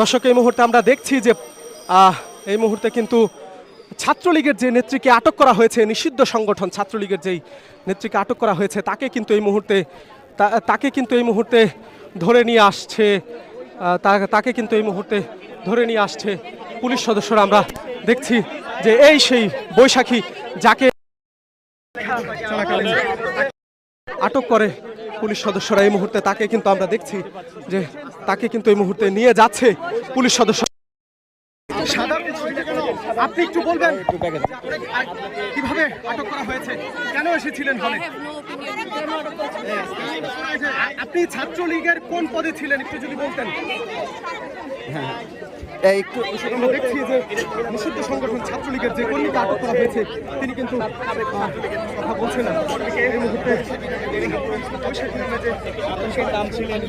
দর্শক, এই মুহূর্তে আমরা দেখছি যে এই মুহূর্তে কিন্তু ছাত্রলীগের যে নেত্রীকে আটক করা হয়েছে, নিষিদ্ধ সংগঠন ছাত্রলীগের যেই নেত্রীকে আটক করা হয়েছে, তাকে কিন্তু এই মুহূর্তে তাকে কিন্তু এই মুহূর্তে ধরে নিয়ে আসছে তাকে কিন্তু এই মুহূর্তে ধরে নিয়ে আসছে পুলিশ সদস্যরা। আমরা দেখছি যে এই সেই বৈশাখী যাকে আটক করে পুলিশ সদস্যরা এই মুহূর্তে তাকে কিন্তু আমরা দেখছি যে তাকে কিন্তু এই মুহূর্তে নিয়ে যাচ্ছে পুলিশ সদস্য আপনি একটু বলবেন। কীভাবে আটক করা হয়েছে? কেন এসেছিলেন হলে? আপনি ছাত্রলীগের কোন পদে ছিলেন একটু যদি বলতেন? একটু আমরা দেখছি যে নিষিদ্ধ সংগঠন ছাত্রলীগের যে কর্মীকে আটক করা হয়েছে তিনি কিন্তু কথা বলছেন না। এই মুহূর্তে ছিলেন